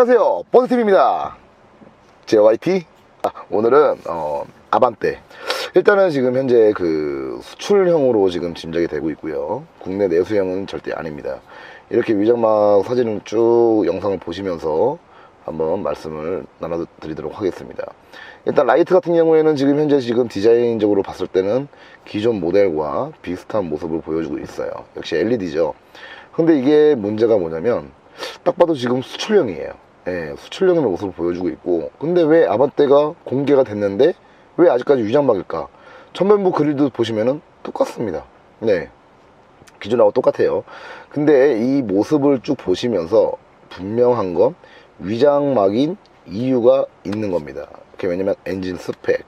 안녕하세요. 번스팀입니다. JYP 아, 오늘은 어, 아반떼. 일단은 지금 현재 그 수출형으로 지금 짐작이 되고 있고요. 국내 내수형은 절대 아닙니다. 이렇게 위장막 사진을 쭉 영상을 보시면서 한번 말씀을 나눠드리도록 하겠습니다. 일단 라이트 같은 경우에는 지금 현재 지금 디자인적으로 봤을 때는 기존 모델과 비슷한 모습을 보여주고 있어요. 역시 LED죠. 근데 이게 문제가 뭐냐면 딱 봐도 지금 수출형이에요. 예, 수출형의 모습을 보여주고 있고, 근데 왜 아반떼가 공개가 됐는데 왜 아직까지 위장막일까? 전면부 그릴도 보시면은 똑같습니다. 네, 기존하고 똑같아요. 근데 이 모습을 쭉 보시면서 분명한 건 위장막인 이유가 있는 겁니다. 그게 왜냐면 엔진 스펙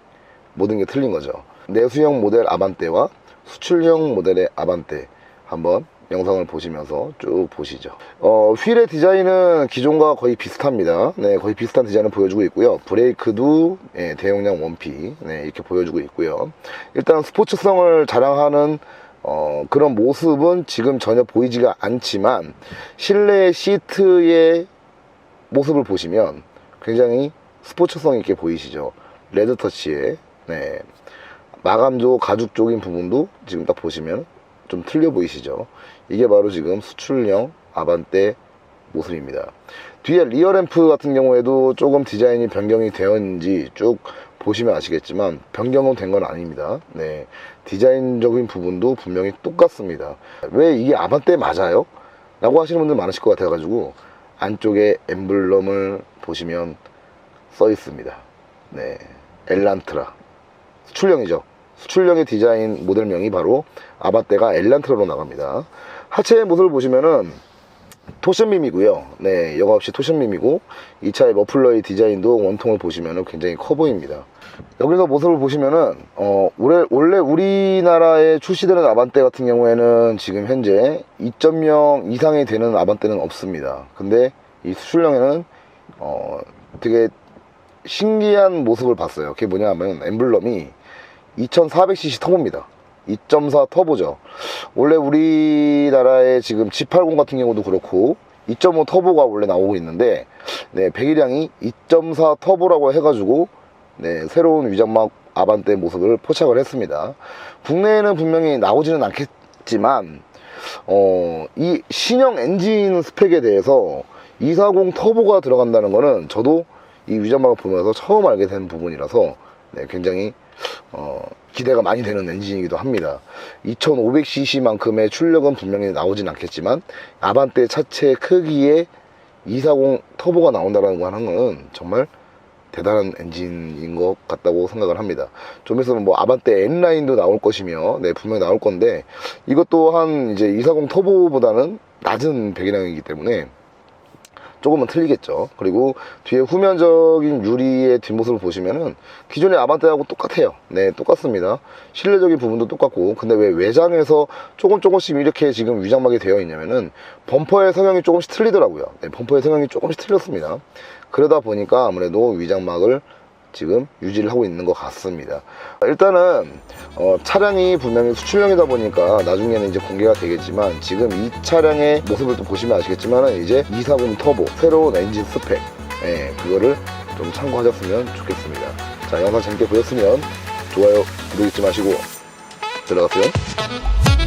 모든 게 틀린 거죠. 내수형 모델 아반떼와 수출형 모델의 아반떼 한번 영상을 보시면서 쭉 보시죠. 어, 휠의 디자인은 기존과 거의 비슷합니다. 네, 거의 비슷한 디자인을 보여주고 있고요. 브레이크도 예, 대용량 원피 네, 이렇게 보여주고 있고요. 일단 스포츠성을 자랑하는 어, 그런 모습은 지금 전혀 보이지가 않지만 실내 시트의 모습을 보시면 굉장히 스포츠성 있게 보이시죠. 레드 터치에 네. 마감조 가죽 쪽인 부분도 지금 딱 보시면 좀 틀려 보이시죠. 이게 바로 지금 수출형 아반떼 모습입니다. 뒤에 리어 램프 같은 경우에도 조금 디자인이 변경이 되었는지 쭉 보시면 아시겠지만 변경은 된 건 아닙니다. 네. 디자인적인 부분도 분명히 똑같습니다. 왜 이게 아반떼 맞아요? 라고 하시는 분들 많으실 것 같아가지고 안쪽에 엠블럼을 보시면 써 있습니다. 네. 엘란트라. 수출형이죠. 수출형의 디자인 모델명이 바로 아바떼가 엘란트라로 나갑니다. 하체의 모습을 보시면은 토션밈이고요. 네, 여과 없이 토션밈이고 이 차의 머플러의 디자인도 원통을 보시면은 굉장히 커 보입니다. 여기서 모습을 보시면은 어 원래, 원래 우리나라에 출시되는 아반떼 같은 경우에는 지금 현재 2.0 이상이 되는 아반떼는 없습니다. 근데 이 수출형에는 어 되게 신기한 모습을 봤어요. 그게 뭐냐면 엠블럼이 2400cc 터보입니다. 2.4 터보죠. 원래 우리나라의 지금 G80 같은 경우도 그렇고 2.5 터보가 원래 나오고 있는데 네, 배기량이 2.4 터보라고 해가지고 네, 새로운 위장막 아반떼 모습을 포착을 했습니다. 국내에는 분명히 나오지는 않겠지만 어, 이 신형 엔진 스펙에 대해서 240 터보가 들어간다는 거는 저도 이 위장막을 보면서 처음 알게 된 부분이라서 네, 굉장히 어, 기대가 많이 되는 엔진이기도 합니다. 2500cc만큼의 출력은 분명히 나오진 않겠지만 아반떼 차체 크기의 240 터보가 나온다는 거 하는 건 정말 대단한 엔진인 것 같다고 생각을 합니다. 좀 있으면 뭐 아반떼 N라인도 나올 것이며, 네, 분명히 나올 건데, 이것 또한 이제 240 터보보다는 낮은 배기량이기 때문에 조금은 틀리겠죠. 그리고 뒤에 후면적인 유리의 뒷모습을 보시면은 기존의 아반떼하고 똑같아요. 네, 똑같습니다. 실내적인 부분도 똑같고, 근데 왜 외장에서 조금 조금씩 이렇게 지금 위장막이 되어 있냐면은 범퍼의 성형이 조금씩 틀리더라고요. 네, 범퍼의 성형이 조금씩 틀렸습니다. 그러다 보니까 아무래도 위장막을 지금 유지를 하고 있는 것 같습니다. 일단은 어, 차량이 분명히 수출형이다 보니까 나중에는 이제 공개가 되겠지만 지금 이 차량의 모습을 또 보시면 아시겠지만 이제 240 터보 새로운 엔진 스펙 예, 그거를 좀 참고하셨으면 좋겠습니다. 자 영상 재밌게 보셨으면 좋아요 구독 잊지 마시고 들어가세요.